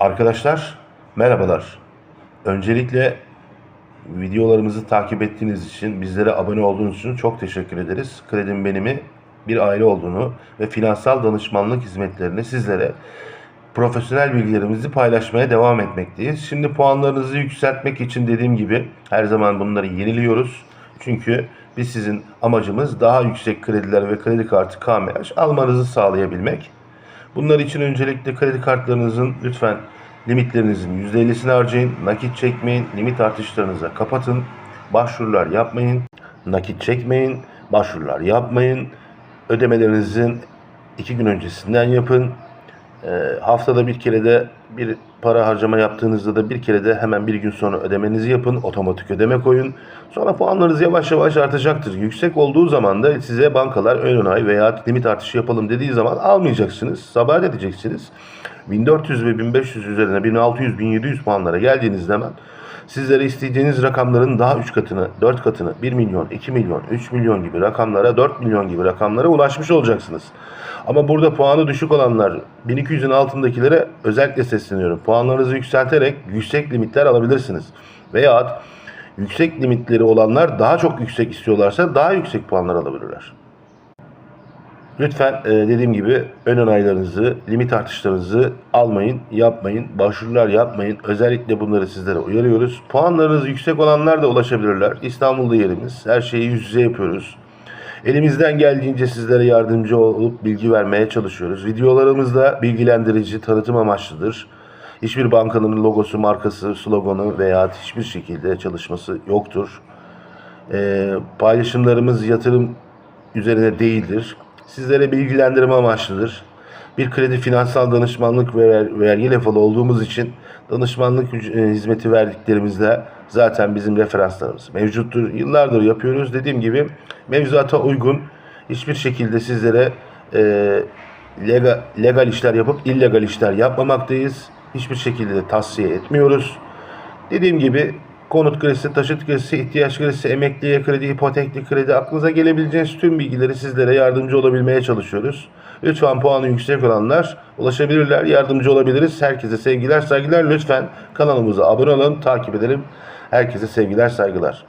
Arkadaşlar merhabalar. Öncelikle videolarımızı takip ettiğiniz için, bizlere abone olduğunuz için çok teşekkür ederiz. Kredim Benim'i bir aile olduğunu ve finansal danışmanlık hizmetlerini sizlere profesyonel bilgilerimizi paylaşmaya devam etmekteyiz. Şimdi puanlarınızı yükseltmek için dediğim gibi her zaman bunları yeniliyoruz. Çünkü biz sizin amacımız daha yüksek krediler ve kredi kartı KMH almanızı sağlayabilmek. Bunlar için öncelikle kredi kartlarınızın lütfen limitlerinizin %50'sini harcayın. Nakit çekmeyin. Limit artışlarınıza kapatın. Başvurular yapmayın. Nakit çekmeyin. Başvurular yapmayın. Ödemelerinizin iki gün öncesinden yapın. Ee, haftada bir kere de bir para harcama yaptığınızda da bir kere de hemen bir gün sonra ödemenizi yapın. Otomatik ödeme koyun. Sonra puanlarınız yavaş yavaş artacaktır. Yüksek olduğu zaman da size bankalar ön onay veya limit artışı yapalım dediği zaman almayacaksınız. Sabahat edeceksiniz. 1400 ve 1500 üzerine 1600 1700 puanlara geldiğiniz zaman sizlere isteyeceğiniz rakamların daha 3 katını, 4 katını, 1 milyon, 2 milyon, 3 milyon gibi rakamlara, 4 milyon gibi rakamlara ulaşmış olacaksınız. Ama burada puanı düşük olanlar 1200'ün altındakilere özellikle sesleniyorum. Puanlarınızı yükselterek yüksek limitler alabilirsiniz. Veya yüksek limitleri olanlar daha çok yüksek istiyorlarsa daha yüksek puanlar alabilirler. Lütfen e, dediğim gibi ön onaylarınızı, limit artışlarınızı almayın, yapmayın, başvurular yapmayın. Özellikle bunları sizlere uyarıyoruz. Puanlarınız yüksek olanlar da ulaşabilirler. İstanbul'da yerimiz. Her şeyi yüz yüze yapıyoruz. Elimizden geldiğince sizlere yardımcı olup bilgi vermeye çalışıyoruz. Videolarımız da bilgilendirici, tanıtım amaçlıdır. Hiçbir bankanın logosu, markası, sloganı veya hiçbir şekilde çalışması yoktur. E, paylaşımlarımız yatırım üzerine değildir. Sizlere bilgilendirme amaçlıdır. Bir kredi finansal danışmanlık ve ver- vergi lefalı olduğumuz için danışmanlık e, hizmeti verdiklerimizde zaten bizim referanslarımız mevcuttur. Yıllardır yapıyoruz. Dediğim gibi mevzuata uygun hiçbir şekilde sizlere e, legal, legal işler yapıp illegal işler yapmamaktayız. Hiçbir şekilde de tavsiye etmiyoruz. Dediğim gibi konut kredisi, taşıt kredisi, ihtiyaç kredisi, emekliye kredi, hipotekli kredi aklınıza gelebileceğiniz tüm bilgileri sizlere yardımcı olabilmeye çalışıyoruz. Lütfen puanı yüksek olanlar ulaşabilirler, yardımcı olabiliriz. Herkese sevgiler, saygılar. Lütfen kanalımıza abone olun, takip edelim. Herkese sevgiler, saygılar.